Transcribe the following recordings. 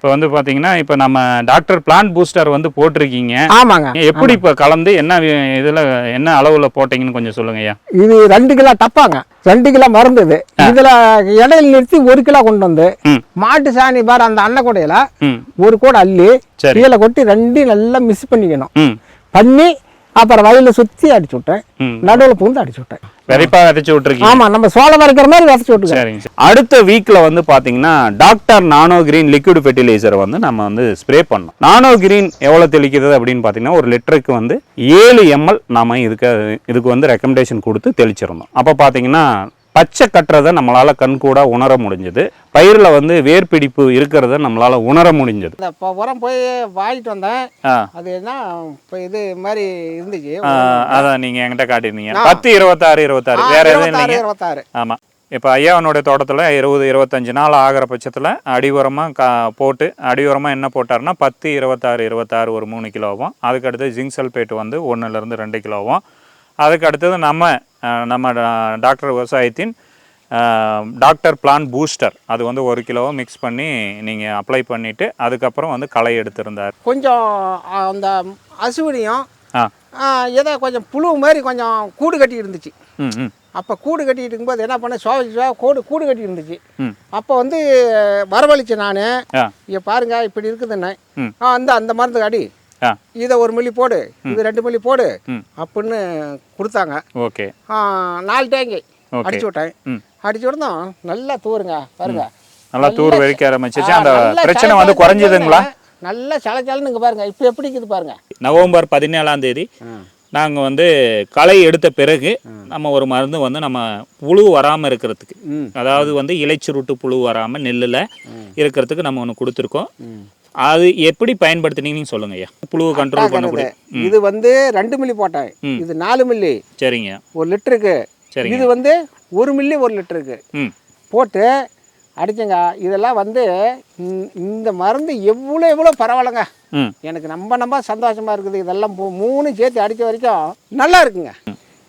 இப்போ வந்து பாத்தீங்கன்னா இப்போ நம்ம டாக்டர் பிளான்ட் பூஸ்டர் வந்து போட்டிருக்கீங்க. ஆமாங்க. எப்படி இப்போ கலந்து என்ன இதுல என்ன அளவுல போட்டீங்கன்னு கொஞ்சம் சொல்லுங்க ஐயா. இது ரெண்டு கிலோ டப்பாங்க. ரெண்டு கிலோ மருந்து இது இதுல இடையில நிறுத்தி ஒரு கிலோ கொண்டு வந்து மாட்டு சாணி பாரு அந்த அன்ன கூடையில ஒரு கூட அள்ளி. கீழே கொட்டி ரெண்டையும் நல்லா மிக்ஸ் பண்ணிக்கணும். பண்ணி அப்புறம் வயலில் சுத்தி அடிச்சு விட்டேன். நடுவில் பூந்து அடிச்சு விட்டேன். விதைப்பா விதைச்சு விட்டுருக்கீங்க. ஆமா நம்ம சோளம் வரைக்கிற மாதிரி விதைச்சு விட்டுருக்கேன் சரிங்க சார். அடுத்த வீக்ல வந்து பாத்தீங்கன்னா doctor nano green liquid fertiliser வந்து நம்ம வந்து ஸ்ப்ரே பண்ணோம் நானோ கிரீன் எவ்வளவு தெளிக்கிறது அப்படின்னு பாத்தீங்கன்னா ஒரு லிட்டருக்கு வந்து ஏழு எம்எல் நாம இதுக்கு இதுக்கு வந்து ரெக்கமெண்டேஷன் கொடுத்து தெளிச்சிருந்தோம் அப்ப பாத்தீங்கன்னா பச்சை கட்டுறதை நம்மளால கண்கூடா உணர முடிஞ்சது. பயிர்ல வந்து வேர்பிடிப்பு இருக்கிறத நம்மளால உணர முடிஞ்சது. இப்போ உரம் போய் வாங்கிட்டு வந்தேன். அது என்ன இப்போ இது மாதிரி இருந்துச்சு. அதான் நீங்க என்கிட்ட காட்டியிருந்தீங்க. பத்து இருபத்தாறு இருபத்தாறு. வேற எதுவும் இருபத்தாறு இல்லைங்க? இருபத்தாறு. ஆமா. இப்போ ஐயாவனுடைய தோட்டத்தில் இருபது இருபத்தஞ்சு நாள் ஆகிற பட்சத்தில் அடி உரமாக கா போட்டு அடி உரமாக என்ன போட்டாருன்னா பத்து இருபத்தாறு இருபத்தாறு ஒரு மூணு கிலோவும். அதுக்கடுத்து ஜிங்க் சல்பேட் வந்து ஒன்றுலேருந்து ரெண்டு கிலோவும். அதுக்கு அடுத்தது நம்ம நம்ம டாக்டர் விவசாயத்தின் டாக்டர் பிளான் பூஸ்டர். அது வந்து ஒரு கிலோவை மிக்ஸ் பண்ணி நீங்கள் அப்ளை பண்ணிவிட்டு அதுக்கப்புறம் வந்து களை எடுத்திருந்தார். கொஞ்சம் அந்த அசுவினியும் ஆ. ஏதோ கொஞ்சம் புழு மாதிரி கொஞ்சம் கூடு கட்டி இருந்துச்சு அப்போ கூடு கட்டிட்டு இருக்கும்போது என்ன சோதிச்சு சோ- கூடு கூடு கட்டி இருந்துச்சு அப்போ வந்து வரவழைச்சேன் நான். இங்கே பாருங்க இப்படி. ஆ அந்த அந்த மருந்து அடி இதை ஒரு மில்லி போடு இது ரெண்டு மில்லி போடு அப்படின்னு கொடுத்தாங்க. ஓகே. நாலு டேங்கி அடிச்சு விட்டேன். அடிச்சு விட்டதும் நல்லா தூருங்க பாருங்க. நல்லா தூர் வெடிக்க ஆரம்பிச்சிச்சு. அந்த பிரச்சனை வந்து குறைஞ்சதுங்களா? நல்லா சலச்சலன்னு இங்கே பாருங்க. இப்போ எப்படி இருக்குது பாருங்க. நவம்பர் பதினேழாம் தேதி நாங்கள் வந்து களை எடுத்த பிறகு நம்ம ஒரு மருந்து வந்து நம்ம புழு வராமல் இருக்கிறதுக்கு அதாவது வந்து இலைச்சுருட்டு புழு வராமல் நெல்லில் இருக்கிறதுக்கு நம்ம ஒன்று கொடுத்துருக்கோம். அது எப்படி பயன்படுத்தினீங்கன்னு சொல்லுங்க ஐயா. புழுவை கண்ட்ரோல் பண்ணக்கூடிய இது வந்து ரெண்டு மில்லி போட்டேன். இது நாலு மில்லி சரிங்க. ஒரு லிட்டருக்கு. சரிங்க. இது வந்து ஒரு மில்லி ஒரு லிட்டருக்கு. போட்டு அடிச்சங்க. இதெல்லாம் வந்து இந்த- மருந்து எவ்வளோ எவ்வளோ பரவாயில்லைங்க. எனக்கு ரொம்ப ரொம்ப சந்தோஷமா இருக்குது. இதெல்லாம் மூணு சேர்த்து அடித்த வரைக்கும் நல்லா இருக்குங்க.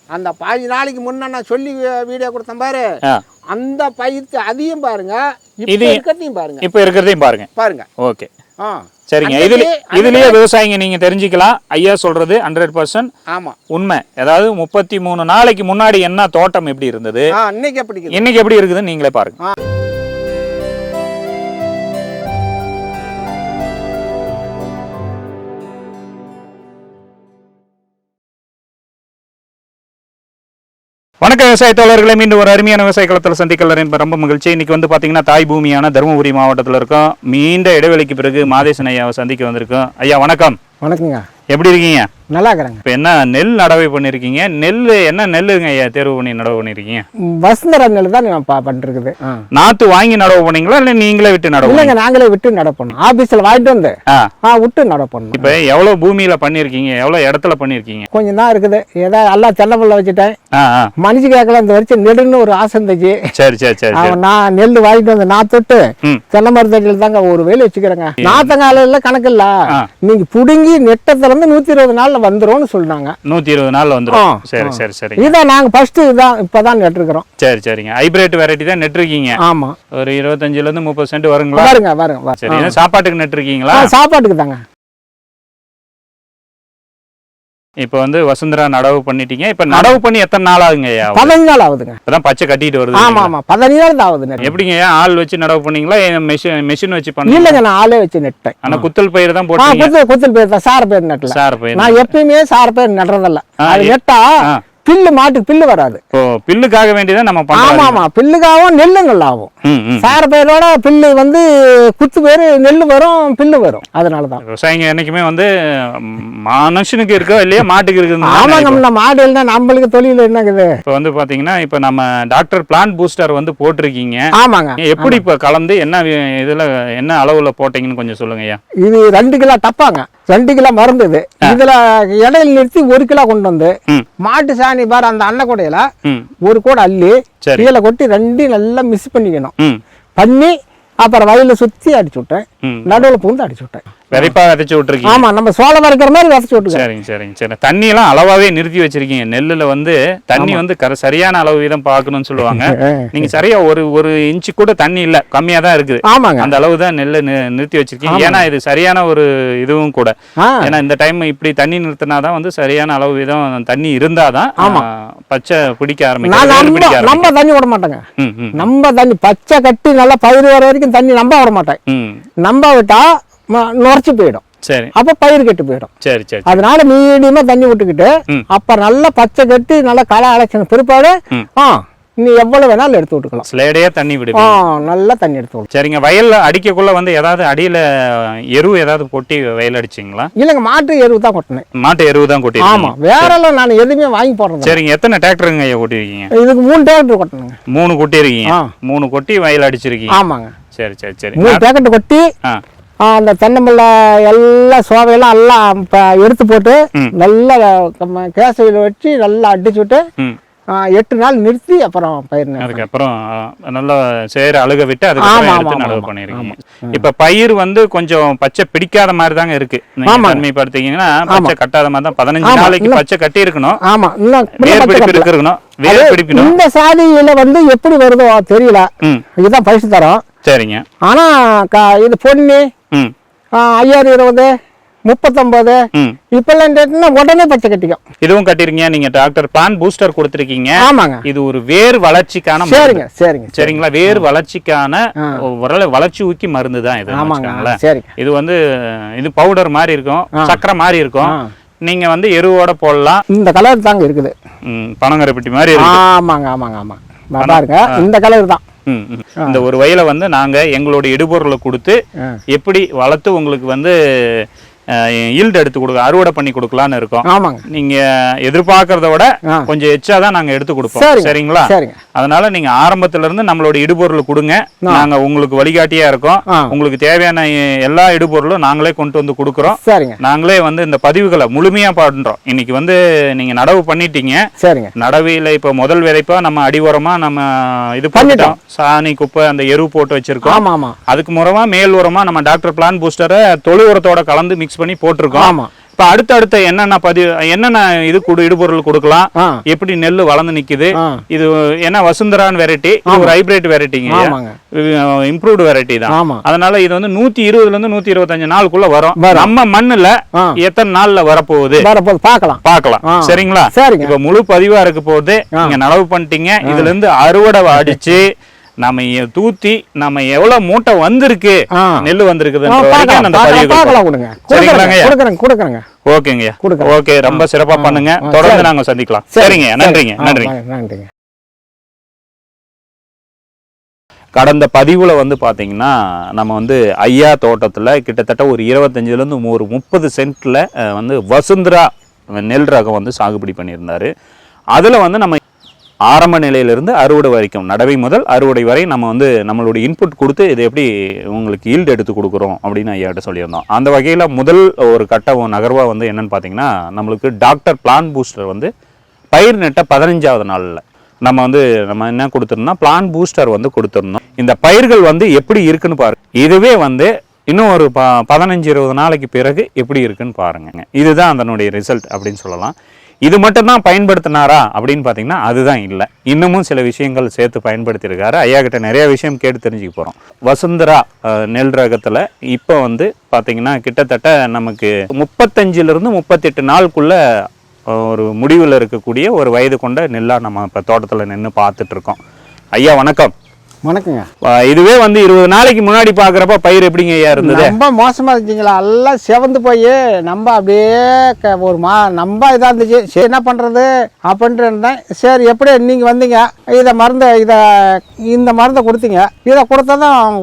அந்த பாஞ்சு நாளைக்கு முன்ன நான் சொல்லி வீடியோ கொடுத்தேன் பாரு. அந்த பயிர்த்து அதையும் பாருங்க. இப்போ இருக்கிறதையும் பாருங்க. இப்போ இருக்கிறதையும் பாருங்க. பாருங்க. ஓகே. சரிங்க. இதுல இதுலயே விவசாயிங்க நீங்க தெரிஞ்சுக்கலாம். ஐயா சொல்றது ஹண்ட்ரட் பர்சன்ட் ஆமாம் உண்மை. அதாவது முப்பத்தி மூணு நாளைக்கு முன்னாடி என்ன தோட்டம் எப்படி இருந்தது? இன்னைக்கு எப்படி இன்னைக்கு எப்படி இருக்குதுன்னு நீங்களே பாருங்க. ஆ. வணக்கம் விவசாய தோழர்களை. மீண்டும் ஒரு அருமையான விவசாய களத்தில் சந்திக்கல என்பது ரொம்ப மகிழ்ச்சி. இன்னைக்கு வந்து பாத்தீங்கன்னா தாய் பூமியான தருமபுரி மாவட்டத்தில் இருக்கோம். நீண்ட இடைவெளிக்கு பிறகு மாதேசன் ஐயாவை சந்திக்க வந்திருக்கோம். ஐயா வணக்கம். வணக்கங்க எப்படி இருக்கீங்க? நல்லா இருக்கிறேங்க இப்போ என்ன நெல் நடவை பண்ணியிருக்கீங்க நெல் என்ன நெல்லுங்க ஐயா தேர்வு பண்ணி நடவு பண்ணியிருக்கீங்க வசுந்தர நெல் தான் நான் பண்ணிருக்குது நாத்து வாங்கி நடவு பண்ணீங்களா? இல்லை நீங்களே விட்டு நடவு இல்லைங்க நாங்களே விட்டு நட பண்ணோம். ஆஃபீஸில் வாங்கிட்டு வந்து ஆ. விட்டு நட பண்ணோம். இப்போ எவ்வளோ பூமியில் பண்ணியிருக்கீங்க எவ்வளோ இடத்துல பண்ணியிருக்கீங்க கொஞ்சம் தான் இருக்குது. ஏதோ எல்லாம் தென்னப்புள்ள வச்சுட்டேன். ஆ ஆ மனுஷ கேட்கல இந்த வரைக்கும் நெடுன்னு ஒரு ஆசை இருந்துச்சு. சரி சரி சரி அவன் நான் நெல் வாங்கிட்டு வந்து நான் தொட்டு தென்னை மரத்தடியில் தாங்க ஒரு வேலை வச்சுக்கிறேங்க. நாத்தங்கால கணக்கு இல்ல. நீங்க புடுங்கி நெட்டத்துல இருந்து நூத்தி இருபது நாள்ல வந்துரும்னு சொன்னாங்க நூற்றி இருபது நாளில் வந்துடும் ஆ, சரி. சரி சரி. இதான் நாங்க ஃபர்ஸ்ட் இதான் இப்பதான் நட்டுருக்கிறோம். சரி சரிங்க. ஹைபிரேட் வெரைட்டி தான் நெட்டிருக்கீங்க. ஆமா. ஒரு இருபத்தஞ்சுலேருந்து முப்பது சென்ட் வருங்களா? பாருங்க பாருங்க. சரி சாப்பாட்டுக்கு நட்டுருக்கீங்களா? சாப்பாட்டுக்கு தாங்க. இப்போ வந்து வசுந்தரா நடவு பண்ணிட்டீங்க. இப்போ நடவு பண்ணி எத்தனை நாள் ஆகுங்க ஐயா பதினஞ்சு நாள் ஆகுதுங்க. இப்பதான் பச்சை கட்டிட்டு வருது ஆமா? ஆமா. பதினஞ்சு நாள் தான் ஆகுது நெட்டு. எப்படிங்க ஐயா ஆள் வச்சு நடவு பண்ணீங்களா? மெஷின் மெஷின் வச்சு பண்ணீங்க இல்லைங்க நான் ஆளே வச்சு நெட்டேன். ஆனா குத்தல் பயிர் தான் ஆ போட்டீங்க. குத்தல் குத்தல் பேர் தான். சார பேர் நெட்டல. சார் பயிர் நான் எப்பயுமே சார பேர் நடுறதில்ல. அது நெட்டா. பில்லு மாட்டுக்கு பில்லு வராது. பில்லுக்காக வேண்டியதான் நம்ம ஆமா ஆமா பில்லுக்காகவும் நெல்லுங்கள் ஆகும் சார பயிரோட பில்லு வந்து குத்து பேர் நெல் வரும் பில்லு வரும். அதனால தான் விவசாயிங்க என்னைக்குமே வந்து மனுஷனுக்கு இருக்கோ இல்லையா மாட்டுக்கு இருக்குது ஆமாங்க நம்ம மாடு இல்லைன்னா நம்மளுக்கு தொழில் என்னங்குது? இப்போ வந்து பாத்தீங்கன்னா இப்போ நம்ம டாக்டர் பிளான்ட் பூஸ்டர் வந்து போட்டிருக்கீங்க. ஆமாங்க. எப்படி இப்போ கலந்து என்ன இதுல என்ன அளவுல போட்டீங்கன்னு கொஞ்சம் சொல்லுங்க இது ரெண்டு கிலோ டப்பாங்க. ரெண்டு கிலோ மருந்து இது. இதுல இடையில நிறுத்தி ஒரு கிலோ கொண்டு வந்து மாட்டு சாணி பாரு அந்த அன்ன கூடையில ஒரு கூட அள்ளி கீழே கொட்டி ரெண்டையும் நல்லா மிக்ஸ் பண்ணிக்கணும். பண்ணி அப்புறம் வயலில் சுத்தி அடிச்சு விட்டேன். நடுவில் பூந்து அடிச்சு விட்டேன். விதைப்பா விதைச்சு விட்டுருக்கீங்க. ஆமாம் நம்ம சோளம் வரைக்கிற மாதிரி விதைச்சி விட்டுருக்கேன் சரிங்க சரிங்க சரி தண்ணி எல்லாம் அளவாவே நிறுத்தி வச்சிருக்கீங்க. நெல்லுல வந்து தண்ணி வந்து கர சரியான அளவு வீதம் பார்க்கணும்னு சொல்லுவாங்க. நீங்க சரியா ஒரு ஒரு இன்ச்சு கூட தண்ணி இல்ல கம்மியா தான் இருக்குது. ஆமாங்க. அந்த அளவு தான் நெல்லை நிறுத்தி வச்சிருக்கீங்க. ஏன்னா இது சரியான ஒரு இதுவும் கூட. ஏன்னா இந்த டைம் இப்படி தண்ணி நிறுத்தினாதான் வந்து சரியான அளவு வீதம் தண்ணி இருந்தாதான் ஆ, பச்சை பிடிக்க ஆரம்பிக்கும். நம்ம தண்ணி விட மாட்டேங்க. நம்ம தண்ணி பச்சை கட்டி நல்லா பயிர் வர வரைக்கும் தண்ணி நம்ப விட மாட்டேன். நம்ப விட்டா நுரைச்சி போயிடும். சரி. அப்போ பயிர் கெட்டு போயிடும். சரி சரி அதனால மீடியமாக தண்ணி விட்டுக்கிட்டு. அப்போ நல்லா பச்சை கட்டி நல்லா களை அழைச்சின பிற்பாடு. ஆ நீ எவ்வளோ வேணாலும் எடுத்து விட்டுக்கலாம். ஸ்லேடையே தண்ணி விடுவீங்க நல்லா தண்ணி எடுத்து விடலாம் சரிங்க வயல்ல அடிக்கக்குள்ள வந்து ஏதாவது அடியில எரு ஏதாவது கொட்டி வயல் அடிச்சிங்களா? இல்லைங்க மாட்டு எருவு தான் கொட்டினேன். மாட்டு எருவு தான் கொட்டி ஆமாம் வேறெல்லாம் நான் எதுவுமே வாங்கி போடுறது சரிங்க எத்தனை டிராக்டருங்க ஐயா கொட்டிருக்கீங்க இதுக்கு மூணு டேக்கெட் கொட்டணுங்க மூணு கொட்டி இருக்கீங்க. மூணு கொட்டி வயல் அடிச்சிருக்கீங்க. ஆமாங்க. சரி சரி சரி. மூணு டேக்கெட் கொட்டி அந்த தென்னம்பிள்ளை எல்லாம் சோவையெல்லாம் எல்லாம் எடுத்து போட்டு. நல்லா கேசையில் வச்சு நல்லா அடிச்சு விட்டு எட்டு நாள் நிறுத்தி அப்புறம் பயிர். அதுக்கப்புறம் நல்லா சேர அழுக விட்டு அதுக்கப்புறம் ஆமா, ஆமா, நடவு ஆமா, பண்ணிருக்கீங்க இப்ப பயிர் வந்து கொஞ்சம் பச்சை பிடிக்காத மாதிரி தாங்க இருக்கு. தனிமைப்படுத்தீங்கன்னா பச்சை கட்டாத மாதிரி தான் பதினஞ்சு ஆமா, நாளைக்கு பச்சை கட்டி இருக்கணும். இன்னும் வேர் பிடிப்பு. இருக்கணும். வேர் பிடிக்கணும் இந்த சாதியில வந்து எப்படி வருதோ தெரியல. இதுதான் பரிசு தரோம். சரிங்க. ஆனா இது ஆ, ஐயாயிரம் இருபது முப்பத்தொன்பது. இப்பெல்லாம் கேட்டுனா உடனே பச்சை கட்டிக்கும். இதுவும் கட்டிருக்கீங்க. நீங்க டாக்டர் பிளான் பூஸ்டர் கொடுத்துருக்கீங்க. ஆமாங்க. இது ஒரு வேர் வளர்ச்சிக்கான. சரிங்க சரிங்க சரிங்களா? வேர் வளர்ச்சிக்கான. ஒரு வளர்ச்சி ஊக்கி மருந்து தான் இது ஆமாங்க. வச்சுக்கோங்களேன். சரிங்க. இது வந்து இது பவுடர் மாதிரி இருக்கும். சக்கரை மாதிரி இருக்கும். நீங்க வந்து எருவோட போடலாம். இந்த கலர் தாங்க இருக்குது. ம், பனங்கருப்பட்டி மாதிரி இருக்கு. ஆமாங்க ஆமாங்க ஆமாங்க. நான் பாருங்க இந்த கலர் தான். இந்த ஒரு வயலை வந்து நாங்க எங்களோட இடுபொருளை கொடுத்து. எப்படி வளர்த்து உங்களுக்கு வந்து ஈல்டு எடுத்து கொடுக்க அறுவடை பண்ணி கொடுக்கலான்னு இருக்கோம். ஆமாங்க. நீங்க எதிர்பார்க்கறத விட. கொஞ்சம் எச்சா தான் நாங்க எடுத்து கொடுப்போம். சரிங்க. சரிங்களா? சரிங்க. அதனால நீங்க ஆரம்பத்துல இருந்து நம்மளோட இடுபொருள் கொடுங்க. நாங்க உங்களுக்கு வழிகாட்டியா இருக்கோம். உங்களுக்கு தேவையான எல்லா இடுபொருளும் நாங்களே கொண்டு வந்து கொடுக்குறோம். நாங்களே வந்து இந்த பதிவுகளை முழுமையா பண்றோம் இன்னைக்கு வந்து நீங்க நடவு பண்ணிட்டீங்க. சரிங்க. நடவையில இப்ப முதல் விதைப்பா நம்ம அடி உரமா நம்ம இது பண்ணிட்டோம். சாணி குப்பை அந்த எரு போட்டு வச்சிருக்கோம். அதுக்கு முறமா மேல் உரமா நம்ம டாக்டர் பிளான் பூஸ்டரை தொழு உரத்தோட கலந்து மிக்ஸ் பண்ணி போட்டிருக்கோம். ஆமா. இப்ப அடுத்த அடுத்த என்னென்ன பதிவு என்னென்ன இது கொடு இடுபொருள் கொடுக்கலாம்? எப்படி நெல் வளர்ந்து நிக்குது? இது என்ன வசுந்தரான் வெரைட்டி ஒரு ஹைபிரிட் வெரைட்டிங்க இம்ப்ரூவ்டு வெரைட்டி தான். ஆமா. அதனால இது வந்து நூத்தி இருபதுல இருந்து நூத்தி இருபத்தஞ்சு நாளுக்குள்ள வரும். நம்ம மண்ணுல எத்தனை நாள்ல வரப்போகுது? பார்க்கலாம். ஆ. சரிங்களா? சரிங்க. இப்ப முழு பதிவா இருக்க போது நீங்க நடவு பண்ணிட்டீங்க. இதுல இருந்து அறுவடை அடிச்சு நம்ம தூத்தி நம்ம எவ்வளவு மூட்டை வந்திருக்கு நெல் ஆ, வந்திருக்குதுன்ற வரைக்கும் பார்க்கலாம். அந்த பதிவு பார்க்கலாம் பார்க்கலாம் கொடுங்க. சரிங்களாங்க? ஐயா? கொடுக்குறேங்க கொடுக்குறேங்க. ஓகேங்க கொடுக்குறேன். ஓகே ரொம்ப சிறப்பா பண்ணுங்க. தொடர்ந்து. நாங்க சந்திக்கலாம். சரி, சரிங்க சரி. நன்றிங்க நன்றிங்க. நன்றிங்க. கடந்த பதிவில் வந்து பார்த்தீங்கன்னா நம்ம வந்து ஐயா தோட்டத்தில் கிட்டத்தட்ட ஒரு இருபத்தஞ்சிலேருந்து ஒரு முப்பது சென்ட்டில் வந்து வசுந்தரா நெல் ரகம் வந்து சாகுபடி பண்ணியிருந்தாரு. அதில் வந்து நம்ம ஆரம்ப நிலையிலிருந்து அறுவடை வரைக்கும் நடவை முதல் அறுவடை வரை நம்ம வந்து நம்மளுடைய இன்புட் கொடுத்து இதை எப்படி உங்களுக்கு ஈல்டு எடுத்து கொடுக்குறோம் அப்படின்னு ஐயாட்ட சொல்லியிருந்தோம். அந்த வகையில் முதல் ஒரு கட்ட நகர்வாக வந்து என்னன்னு பார்த்தீங்கன்னா நம்மளுக்கு டாக்டர் பிளான் பூஸ்டர் வந்து பயிர் நட்ட பதினஞ்சாவது நாளில் நம்ம வந்து நம்ம என்ன கொடுத்துருந்தோம்? பிளான் பூஸ்டர் வந்து கொடுத்துருந்தோம். இந்த பயிர்கள் வந்து எப்படி இருக்குன்னு பாருங்க இதுவே வந்து இன்னும் ஒரு ப பதினஞ்சு இருபது நாளைக்கு பிறகு எப்படி இருக்குன்னு பாருங்க. இதுதான் அதனுடைய ரிசல்ட் அப்படின்னு சொல்லலாம். இது மட்டும்தான் பயன்படுத்தினாரா அப்படின்னு பார்த்தீங்கன்னா அதுதான் இல்லை. இன்னமும் சில விஷயங்கள் சேர்த்து பயன்படுத்தியிருக்காரு. ஐயா கிட்ட நிறைய விஷயம் கேட்டு தெரிஞ்சுக்க போகிறோம் வசுந்தரா நெல் ரகத்தில் இப்போ வந்து பார்த்தீங்கன்னா கிட்டத்தட்ட நமக்கு முப்பத்தஞ்சிலிருந்து முப்பத்தெட்டு நாளுக்குள்ளே ஒரு முடிவில் இருக்கக்கூடிய ஒரு வயது கொண்ட நெல்லாக நம்ம இப்போ தோட்டத்தில் நின்று பார்த்துட்ருக்கோம் ஐயா வணக்கம். வணக்கங்க. இதுவே வந்து இருபது நாளைக்கு முன்னாடி பார்க்குறப்ப பயிர் எப்படிங்க ஐயா இருந்தது? ரொம்ப மோசமா இருந்துச்சுங்களா? எல்லாம் செவந்து போய் நம்ம அப்படியே ஒரு மா நம்ம இதாக இருந்துச்சு. சரி என்ன பண்ணுறது அப்படின்ட்டு இருந்தேன். சரி எப்படி நீங்கள் வந்தீங்க. இதை மருந்து இதை இந்த மருந்தை கொடுத்தீங்க. இதை கொடுத்ததும்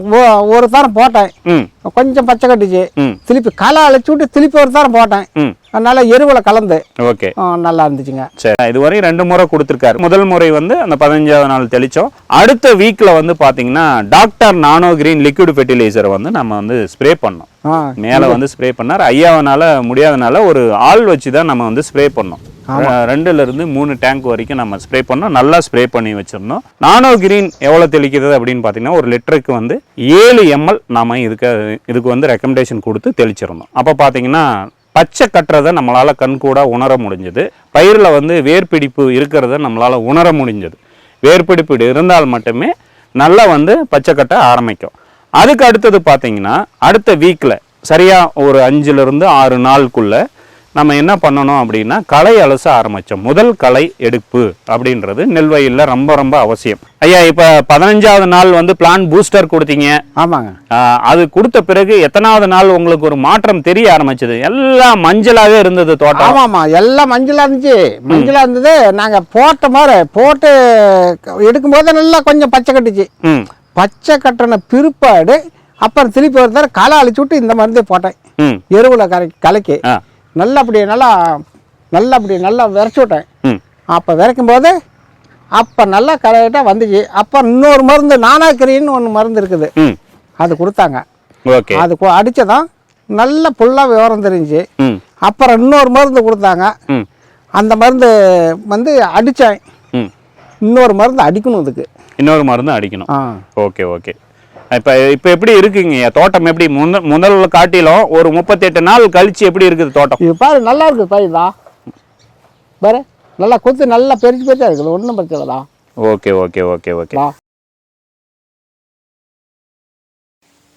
ஒரு தரம் போட்டேன். ம். கொஞ்சம் பச்சை கட்டுச்சு. திருப்பி களை அழைச்சி விட்டு திருப்பி ஒரு தரம் போட்டேன். அதனால எருவில் கலந்து. ஓகே. நல்லா இருந்துச்சுங்க. சரி இதுவரை ரெண்டு முறை கொடுத்துருக்காரு. முதல் முறை வந்து அந்த பதினஞ்சாவது நாள் தெளிச்சோம். அடுத்த வீக்ல வந்து பாத்தீங்கன்னா doctor nano green liquid fertiliser வந்து நம்ம வந்து ஸ்ப்ரே பண்ணோம். மேல வந்து ஸ்ப்ரே பண்ணார். ஐயாவனால முடியாதனால ஒரு ஆள் வச்சு தான் நம்ம வந்து ஸ்ப்ரே பண்ணோம். ரெண்டுலேருந்து ரெண்டுல இருந்து மூணு டேங்க் வரைக்கும் நம்ம ஸ்ப்ரே பண்ணோம். நல்லா ஸ்ப்ரே பண்ணி வச்சிருந்தோம் நானோ கிரீன் எவ்வளோ தெளிக்கிறது அப்படின்னு பார்த்தீங்கன்னா ஒரு லிட்டருக்கு வந்து ஏழு எம்எல் நாம இதுக்கு இதுக்கு வந்து ரெக்கமெண்டேஷன் கொடுத்து தெளிச்சிருந்தோம் அப்போ பார்த்தீங்கன்னா பச்சை கட்டுறதை நம்மளால் கண்கூட உணர முடிஞ்சது. பயிரில் வந்து வேர்பிடிப்பு இருக்கிறத நம்மளால் உணர முடிஞ்சது. வேர்பிடிப்பு இருந்தால் மட்டுமே நல்லா வந்து பச்சை கட்ட ஆரம்பிக்கும். அதுக்கு அடுத்தது பார்த்தீங்கன்னா அடுத்த வீக்கில் சரியாக ஒரு அஞ்சுலேருந்து ஆறு நாளுக்குள்ளே நம்ம என்ன பண்ணணும் அப்படின்னா களை அலச ஆரம்பித்தோம் முதல் களை எடுப்பு அப்படின்றது நெல் வயலில் ரொம்ப ரொம்ப அவசியம். ஐயா இப்போ பதினஞ்சாவது நாள் வந்து பிளான் பூஸ்டர் கொடுத்தீங்க. ஆமாங்க. அது கொடுத்த பிறகு எத்தனாவது நாள் உங்களுக்கு ஒரு மாற்றம் தெரிய ஆரம்பிச்சது? எல்லாம் மஞ்சளாவே இருந்தது தோட்டம். ஆமாம் ஆமாம் எல்லாம் மஞ்சளாக இருந்துச்சு. மஞ்சளாக இருந்தது. நாங்கள் போட்ட மாதிரி போட்டு எடுக்கும்போது நல்லா கொஞ்சம் பச்சை கட்டுச்சு. ம். பச்சை கட்டின பிற்பாடு அப்புறம் திருப்பி ஒரு தடவை களை அழிச்சு விட்டு இந்த மருந்தே போட்டேன். ம். எருவில் கரை கலக்கி ஆ. நல்லா அப்படி நல்லா நல்லா அப்படி நல்லா விரைச்சி விட்டேன். அப்போ விரைக்கும் போது அப்போ நல்லா கரெக்டாக வந்துச்சு. அப்போ இன்னொரு மருந்து நானாக்கிரின்னு ஒன்று மருந்து இருக்குது. அது கொடுத்தாங்க. ஓகே. அது அடிச்சதும் நல்ல ஃபுல்லாக விவரம் தெரிஞ்சு அப்புறம் இன்னொரு மருந்து கொடுத்தாங்க. அந்த மருந்து வந்து அடித்தேன் இன்னொரு மருந்து அடிக்கணும் இதுக்கு. இன்னொரு மருந்து அடிக்கணும். ஆ. Okay okay. இப்போ இப்போ எப்படி இருக்குங்க? தோட்டம் எப்படி? முந்த முதல் காட்டிலும் ஒரு முப்பத்தெட்டு நாள் கழிச்சு எப்படி இருக்குது தோட்டம்? இது பாரு நல்லா இருக்குது பயிர்தா பாரு நல்லா கொத்து நல்லா பெருசு பெருசாக இருக்குது ஒன்றும் பிரச்சனை இல்லைடா. Okay okay okay okay.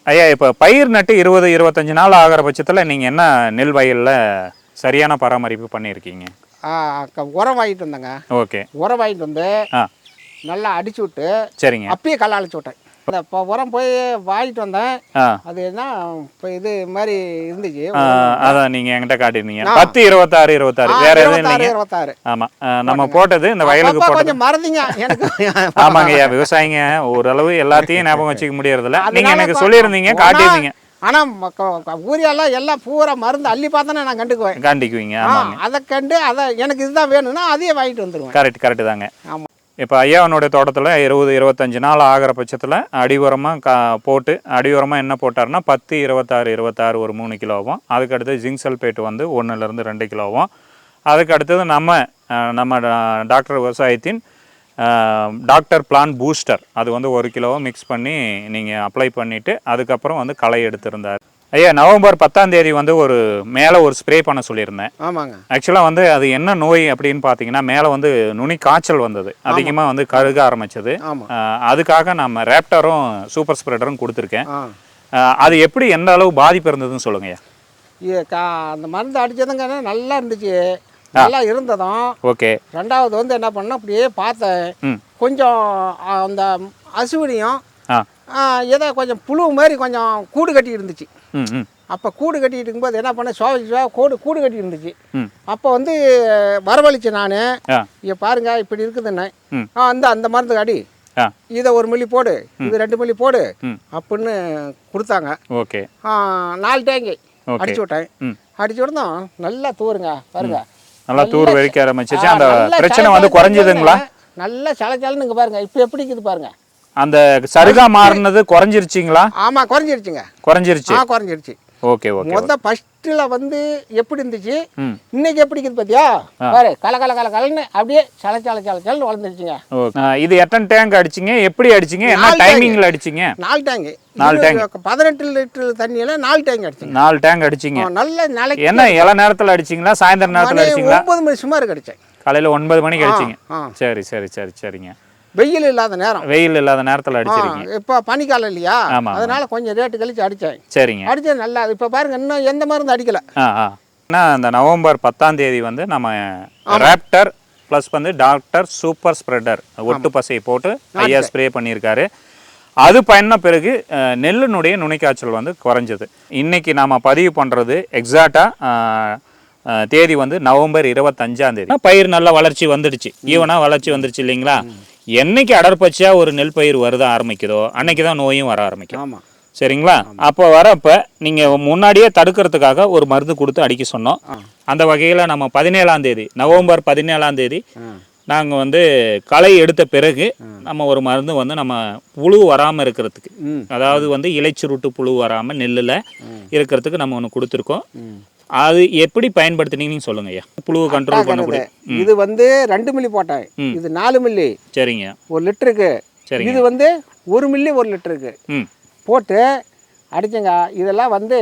ஐயா இப்போ பயிர் நட்டு இருபது இருபத்தஞ்சு நாள் ஆகிற பட்சத்தில் நீங்கள் என்ன நெல் வயலில் சரியான பராமரிப்பு பண்ணியிருக்கீங்க? உரம் வாங்கிட்டு வந்தேங்க. ஓகே. உரம் வாங்கிட்டு வந்து நல்லா அடிச்சு விட்டு சரிங்க. அப்பயே களை அழைச்சி விட்டேன். இப்போ உரம் போய் வாங்கிட்டு வந்தேன். அது என்ன இப்போ இது மாதிரி இருந்துச்சு. அதான் நீங்கள் என்கிட்ட காட்டியிருந்தீங்க. பத்து இருபத்தாறு இருபத்தாறு. வேற எதுவும் இருபத்தாறு ஆமாம் நம்ம போட்டது இந்த வயலுக்கு போட்டது. கொஞ்சம் மறந்தீங்க. எனக்கு ஆமாங்க ஐயா விவசாயிங்க ஓரளவு எல்லாத்தையும் ஞாபகம் வச்சுக்க முடியறதில்ல. நீங்க எனக்கு சொல்லியிருந்தீங்க காட்டியிருந்தீங்க. ஆனா மக்க- க- ஊரியெல்லாம் எல்லாம் பூரா மருந்து அள்ளி பார்த்தா நான் கண்டுக்குவேன். காண்டிக்குவீங்க அதை கண்டு அதை எனக்கு இதுதான் வேணும்னா அதையே வாங்கிட்டு வந்துடுவேன் கரெக்ட் கரெக்ட் தாங்க. ஆமா. இப்போ ஐயாவனுடைய தோட்டத்தில் இருபது இருபத்தஞ்சு நாள் ஆகிற பட்சத்தில் அடி உரமாக கா போட்டு அடி உரமாக என்ன போட்டாருன்னா பத்து இருபத்தாறு இருபத்தாறு ஒரு மூணு கிலோவும். அதுக்கடுத்து ஜிங்க் சல்பேட் வந்து ஒன்றுலேருந்து ரெண்டு கிலோவும். அதுக்கு அடுத்தது நம்ம நம்ம டா- டாக்டர் விவசாயத்தின் டாக்டர் பிளான் பூஸ்டர். அது வந்து ஒரு கிலோவும் மிக்ஸ் பண்ணி நீங்கள் அப்ளை பண்ணிவிட்டு அதுக்கப்புறம் வந்து களை எடுத்திருந்தார். ஐயா நவம்பர் பத்தாம் தேதி வந்து ஒரு மேலே ஒரு ஸ்ப்ரே பண்ண சொல்லியிருந்தேன். ஆமாங்க. ஆக்சுவலாக வந்து அது என்ன நோய் அப்படின்னு பார்த்தீங்கன்னா மேலே வந்து நுனி காய்ச்சல் வந்தது. அதிகமாக வந்து கருக ஆரம்பிச்சது. அதுக்காக நம்ம ரேப்டரும் சூப்பர் ஸ்ப்ரெடரும் கொடுத்துருக்கேன். அது எப்படி எந்த அளவு பாதிப்பு இருந்ததுன்னு சொல்லுங்கய்யா இது கா அந்த மருந்து அடிச்சதுங்க நல்லா இருந்துச்சு. நல்லா இருந்ததும். ஓகே. ரெண்டாவது வந்து என்ன பண்ணேன் அப்படியே பார்த்தேன். கொஞ்சம் அந்த ஆ, ஏதோ கொஞ்சம் புழு மாதிரி கொஞ்சம் கூடு கட்டி இருந்துச்சு. அப்போ கூடு கட்டிட்டு இருக்கும்போது என்ன பண்ணேன்? சோவை கூடு கூடு கட்டி இருந்துச்சு அப்போ வந்து வரவழைச்சு நான். இங்கே பாருங்க இப்படி இருக்குதுண்ணே ம். ஆ அந்த அந்த மருந்து அடி. இதை ஒரு மில்லி போடு. இது ரெண்டு மில்லி போடு. அப்படின்னு கொடுத்தாங்க. ஓகே. நாலு டேங்கி அடிச்சு விட்டேன். அடிச்சு விட்டோம் நல்லா தூருங்க பாருங்க. நல்லா தூர் வெடிக்க ஆரம்பிச்சிச்சு அந்த பிரச்சனை வந்து குறைஞ்சுதுங்களா? நல்லா சலச்சலனுங்க பாருங்க. இப்போ எப்படி இருக்குது பாருங்க. அந்த சருகா மாறினது குறைஞ்சிருச்சிங்களா? ஆமாம் குறைஞ்சிருச்சுங்க. குறைஞ்சிருச்சு. ஆ குறைஞ்சிருச்சு. ஓகே ஓகே மொத ஃபஸ்ட்டில் வந்து எப்படி இருந்துச்சு? இன்னைக்கு எப்படி இருக்குது பார்த்தியா பாரு கல கல கல கலன்னு அப்படியே சல சல சல சலன்னு வளர்ந்துருச்சுங்க. இது எத்தனை டேங்க் அடிச்சிங்க? எப்படி அடிச்சிங்க? என்ன. டைமிங்கில் அடிச்சிங்க? நாலு டேங்கு நாலு பதினெட்டு லிட்டர் தண்ணியில் நாலு டேங்க் அடிச்சுங்க. நாலு டேங்க் அடிச்சிங்க. நல்ல நாளைக்கு என்ன இள நேரத்தில் அடிச்சிங்களா? சாயந்தர நேரத்தில் அடிச்சிங்களா? ஒன்பது மணி சுமார் அடித்தேன் காலையில் ஒன்பது மணிக்கு அடிச்சிங்க. சரி சரி சரி சரிங்க. வெயில் இல்லாத நேரம். வெயில் இல்லாத நேரத்தில் அடிச்சிருக்கீங்க. இப்போ பனிக்காலம் இல்லையா? அதனால கொஞ்சம் ரேட்டு கழிச்சு அடித்தேன் சரிங்க. அடிச்சது நல்லா இப்போ பாருங்க இன்னும் எந்த மருந்து அடிக்கல. ஏன்னா அந்த நவம்பர் பத்தாம் தேதி வந்து நம்ம ராப்டர் ப்ளஸ் வந்து டாக்டர் சூப்பர் ஸ்ப்ரெடர் ஒட்டு பசையை போட்டு ஐயா ஸ்ப்ரே பண்ணியிருக்காரு. அது பண்ண பிறகு நெல்லினுடைய நுனிக்காய்ச்சல் வந்து குறைஞ்சது. இன்னைக்கு நாம் பதிவு பண்ணுறது எக்ஸாக்டாக தேதி வந்து நவம்பர் இருபத்தஞ்சாம் தேதி. பயிர் நல்ல வளர்ச்சி வந்துடுச்சு. ஈவனாக வளர்ச்சி வந்துடுச்சு இல்லைங்களா? என்னைக்கு அடர்பச்சையாக ஒரு நெல் பயிர் வருத ஆரம்பிக்குதோ அன்னைக்கு தான் நோயும் வர ஆரம்பிக்கும். ஆமாம் சரிங்களா? அப்போ வரப்ப நீங்கள் முன்னாடியே தடுக்கிறதுக்காக ஒரு மருந்து கொடுத்து அடிக்க சொன்னோம். அந்த வகையில் நம்ம பதினேழாம் தேதி நவம்பர் பதினேழாம் தேதி நாங்கள் வந்து களை எடுத்த பிறகு நம்ம ஒரு மருந்து வந்து நம்ம புழு வராமல் இருக்கிறதுக்கு அதாவது வந்து இலைச்சுருட்டு புழு வராமல் நெல்லில் இருக்கிறதுக்கு நம்ம ஒன்று கொடுத்துருக்கோம். அது எப்படி பயன்படுத்துனீங்கன்னு சொல்லுங்க ஐயா. புழுவை கண்ட்ரோல் பண்ணக்கூடிய இது வந்து ரெண்டு மில்லி போட்டேன். இது நாலு மில்லி சரிங்க. ஒரு லிட்டருக்கு. சரிங்க. இது வந்து ஒரு மில்லி ஒரு லிட்டருக்கு. ம். போட்டு அடிச்சங்க. இதெல்லாம் வந்து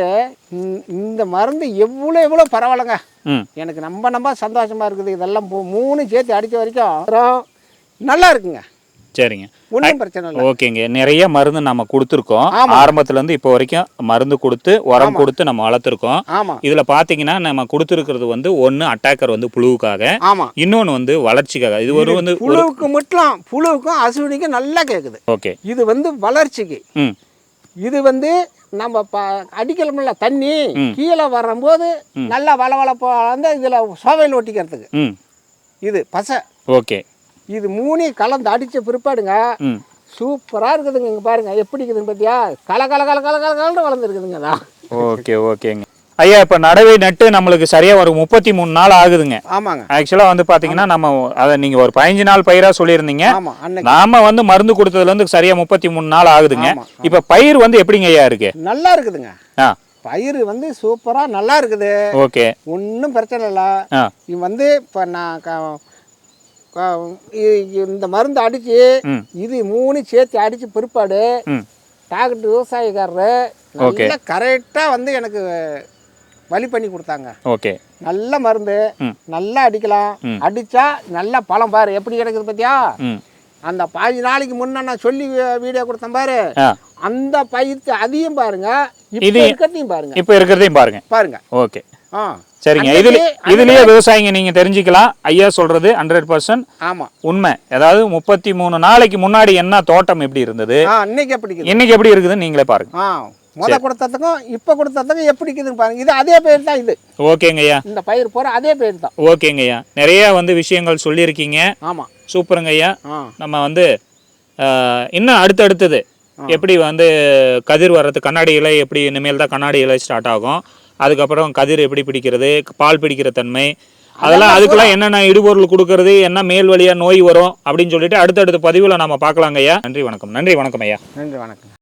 இந்த- மருந்து எவ்வளோ எவ்வளோ பரவாயில்லைங்க. எனக்கு ரொம்ப ரொம்ப சந்தோஷமா இருக்குது. இதெல்லாம் மூணு சேர்த்து அடித்த வரைக்கும் நல்லா இருக்குங்க. சரிங்க. ஒன்றும் பிரச்சனை இல்லை. ஓகேங்க. நிறைய மருந்து நம்ம கொடுத்துருக்கோம். ஆமா. ஆரம்பத்துல இருந்து இப்போ வரைக்கும் மருந்து கொடுத்து உரம் கொடுத்து நம்ம வளர்த்துருக்கோம். இதுல பாத்தீங்கன்னா நம்ம கொடுத்துருக்கிறது வந்து ஒன்னு அட்டாக்கர் வந்து புழுவுக்காக. ஆமாம் இன்னொன்னு வந்து வளர்ச்சிக்காக. இது ஒரு வந்து புழுவுக்கு மட்டும் புழுவுக்கும் அசுவினிக்கும் நல்லா கேட்குது ஓகே. இது வந்து வளர்ச்சிக்கு. ம். இது வந்து நம்ம அடிக்கலமில்ல தண்ணி. கீழே வரும்போது நல்லா வளவளப்போ வந்து இதில் சோவையில் ஒட்டிக்கிறதுக்கு. ம். இது பசை. ஓகே. இது மூணையும் கலந்து அடித்த பிற்பாடுங்க சூப்பராக இருக்குதுங்க இங்கே பாருங்க. எப்படி இருக்குதுன்னு பார்த்தியா கல கல கல கல கல கலன்னு வளர்ந்துருக்குதுங்க தான் ஓகே ஓகேங்க. ஐயா இப்போ நடவை நட்டு நம்மளுக்கு சரியா ஒரு முப்பத்தி மூணு நாள் ஆகுதுங்க. ஆமாங்க. ஆக்சுவலாக வந்து பார்த்தீங்கன்னா நம்ம அதை நீங்கள் ஒரு பதினஞ்சு நாள் பயிராக சொல்லியிருந்தீங்க. நாம வந்து மருந்து கொடுத்ததுலேருந்து சரியா முப்பத்தி மூணு நாள் ஆகுதுங்க. இப்போ பயிர் வந்து எப்படிங்க ஐயா இருக்கு? நல்லா இருக்குதுங்க. ஆ. பயிர் வந்து சூப்பராக நல்லா இருக்குது. ஓகே. ஒன்றும் பிரச்சனை இல்லை. இது வந்து இப்போ நான் இந்த மருந்து அடித்து இது மூணு சேர்த்து அடித்து பிற்பாடு டாக்டர் விவசாயிக்காரரு நல்லா கரெக்டாக வந்து எனக்கு வழி பண்ணி கொடுத்தாங்க. ஓகே. நல்ல மருந்து. நல்லா அடிக்கலாம். அடிச்சா நல்ல பழம் பாரு. எப்படி கிடக்குது பார்த்தியா அந்த பாஞ்சு நாளைக்கு முன்ன நான் சொல்லி வீடியோ கொடுத்தேன் பாரு. அந்த பயிர்த்து அதையும் பாருங்க. இப்போ இது- இருக்கிறதையும் பாருங்க. இப்போ இருக்கிறதையும் பாருங்க. பாருங்க. ஓகே. ஆ. சரிங்க. இதுல இதுலயே விவசாயிங்க நீங்க தெரிஞ்சுக்கலாம். ஐயா சொல்றது ஹண்ட்ரட் பர்சன்ட் ஆமாம் உண்மை. அதாவது முப்பத்தி மூணு நாளைக்கு முன்னாடி என்ன தோட்டம் எப்படி இருந்தது? இன்னைக்கு எப்படி இன்னைக்கு எப்படி இருக்குதுன்னு நீங்களே பாருங்க. முத கொடுத்ததுக்கும் இப்போ கொடுத்ததுக்கும் எப்படி இருக்குதுன்னு பாருங்க. இது அதே பயிர் தான் இது. ஓகேங்க ஐயா. இந்த பயிர் போகிற அதே பயிர் தான். ஓகேங்க ஐயா. நிறைய வந்து விஷயங்கள் சொல்லியிருக்கீங்க. ஆமாம் சூப்பருங்க ஐயா. நம்ம வந்து இன்னும் அடுத்தடுத்தது எப்படி வந்து கதிர் வர்றது கண்ணாடி இலை எப்படி இனிமேல் தான் கண்ணாடி இலை ஸ்டார்ட் ஆகும். அதுக்கப்புறம் கதிர் எப்படி பிடிக்கிறது பால் பிடிக்கிற தன்மை அதெல்லாம் அதுக்கெல்லாம் என்னென்ன இடுபொருள் கொடுக்கறது என்ன மேல் வழியா நோய் வரும் அப்படின்னு சொல்லிட்டு அடுத்தடுத்த பதிவில் நம்ம பார்க்கலாங்க ஐயா. நன்றி வணக்கம். நன்றி வணக்கம் ஐயா. நன்றி வணக்கம்.